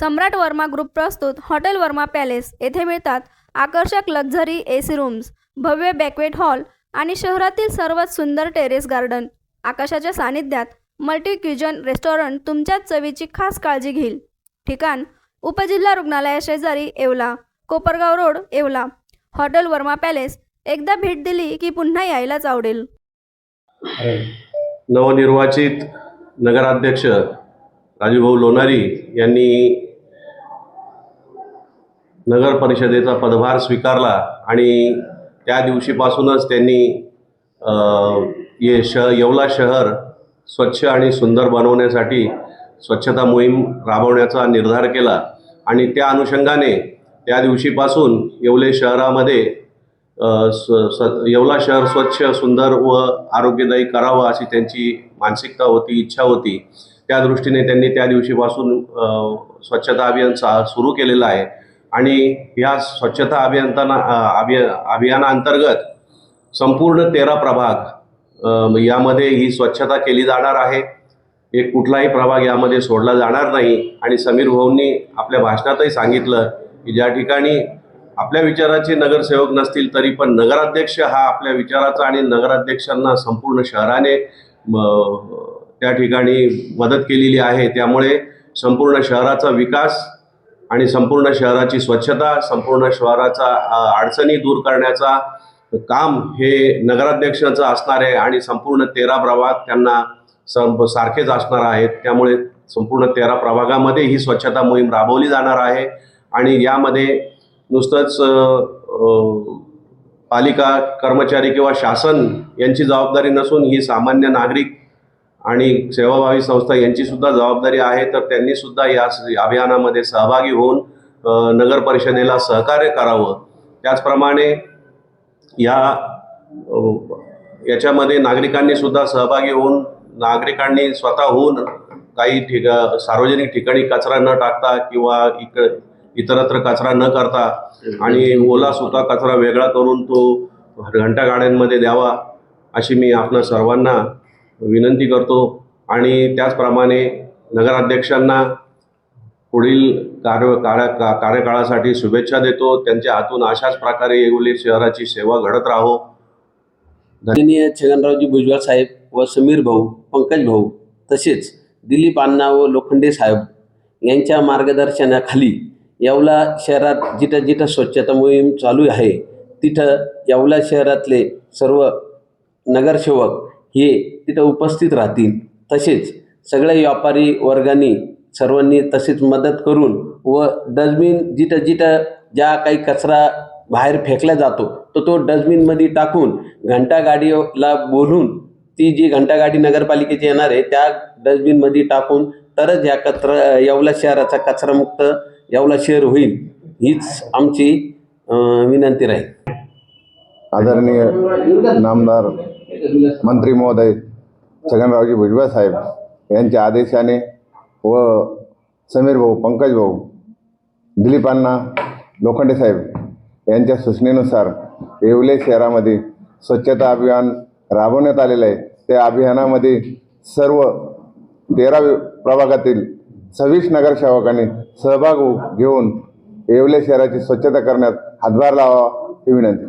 सम्राट Verma group प्रस्तुत hotel Verma palace. येथे मिळतात आकर्षक लक्झरी ए सी रूम्स भव्य बॅकवेट हॉल आणि शहरातील सर्वात सुंदर टेरेस गार्डन. आकाशाच्या सानिध्यात मल्टी क्युजन रेस्टॉरंट तुमच्याच चवीची खास काळजी घेईल. ठिकाण उपजिल्हा रुग्णालयाशेजारी Yeola Kopargaon road Yeola. Hotel Varma palace एकदा भेट दिली की पुन्हा यायलाच आवडेल. नवनिर्वाचित नगराध्यक्ष राजूभाऊ लोणारी यांनी नगर परिषदेचा पदभार स्वीकारला आणि त्या दिवशीपासूनच त्यांनी ये श येवला शहर स्वच्छ आणि सुंदर बनवण्यासाठी स्वच्छता मोहीम राबवण्याचा निर्धार केला. आणि त्या अनुषंगाने त्या दिवशीपासून येवले शहरामध्ये स स- येवला शहर स्वच्छ सुंदर व आरोग्यदायी करावं अशी त्यांची मानसिकता होती इच्छा होती. त्या दृष्टीने त्यांनी त्या दिवशीपासून स्वच्छता अभियान सा सुरू केलेलं आहे. आणि या स्वच्छता अभियंताना अभिय अभियानाअंतर्गत संपूर्ण तेरा प्रभाग यामध्ये ही स्वच्छता केली जाणार आहे. एक कुठलाही प्रभाग यामध्ये सोडला जाणार नाही. आणि समीर भाऊंनी आपल्या भाषणातही सांगितलं की ज्या ठिकाणी आपल्या विचाराचे नगरसेवक नसतील तरी पण नगराध्यक्ष हा आपल्या विचाराचा आणि नगराध्यक्षांना संपूर्ण शहराने त्या ठिकाणी मदत केलेली आहे. त्यामुळे संपूर्ण शहराचा विकास आणि संपूर्ण शहराची स्वच्छता संपूर्ण शहराचा अडचणी दूर करण्याचा काम हे नगराध्यक्षाचं असणार आहे आणि संपूर्ण तेरा प्रभाग त्यांना संप सारखेच असणार आहेत. त्यामुळे संपूर्ण तेरा प्रभागामध्ये ही स्वच्छता मोहीम राबवली जाणार आहे आणि यामध्ये नुसतंच पालिका कर्मचारी किंवा शासन यांची जबाबदारी नसून ही सामान्य नागरिक आणि सेवाभावी संस्था यांची सुद्धा जबाबदारी आहे तर त्यांनी सुद्धा या स- अभियानामध्ये सहभागी होऊन नगर परिषदेला सहकार्य करावं. त्याचप्रमाणे या याच्यामध्ये नागरिकांनी सुद्धा सहभागी होऊन नागरिकांनी स्वतःहून काही ठिका सार्वजनिक ठिकाणी कचरा न टाकता किंवा इक इतरत्र कचरा न करता आणि ओला सुका कचरा वेगळा करून तो घंटागाड्यांमध्ये द्यावा अशी मी आपणा सर्वांना विनंती करतो आणि त्याचप्रमाणे नगराध्यक्षांना पुढील कार्य कार्य का- कार्यकाळासाठी शुभेच्छा देतो. त्यांच्या हातून अशाच प्रकारे येऊली शहराची सेवा घडत राहो. माननीय छगनरावजी भुजबळ साहेब व समीर भाऊ पंकज भाऊ तसेच दिलीप अण्णा व लोखंडे साहेब यांच्या मार्गदर्शनाखाली येवला शहरात जिथं जिथं स्वच्छता मोहीम चालू आहे तिथं येवला शहरातले सर्व नगरसेवक हे तिथं उपस्थित राहतील. तसेच सगळ्या व्यापारी वर्गांनी सर्वांनी तसेच मदत करून व डस्टबिन जिथं जिथं ज्या काही कचरा बाहेर फेकला जातो तर तो डस्टबिनमध्ये टाकून घंटागाडीला बोलून ती जी घंटागाडी नगरपालिकेची येणार आहे त्या डस्टबिनमध्ये टाकून तरच या कचरा येवला शहराचा कचरामुक्त येवला शहर होईल हीच आमची विनंती राहील. आदरणीय नामदार मंत्री महोदय छगनरावजी भुजबळ साहेब यांच्या आदेशाने व समीर भाऊ पंकज भाऊ दिलीपांना लोखंडे साहेब यांच्या सूचनेनुसार येवले शहरामध्ये स्वच्छता अभियान राबवण्यात आलेलं आहे. त्या अभियानामध्ये सर्व तेरा प्रभागातील सव्वीस नगरसेवकांनी सहभाग घेऊन येवले शहराची स्वच्छता करण्यात हातभार लावा ही विनंती.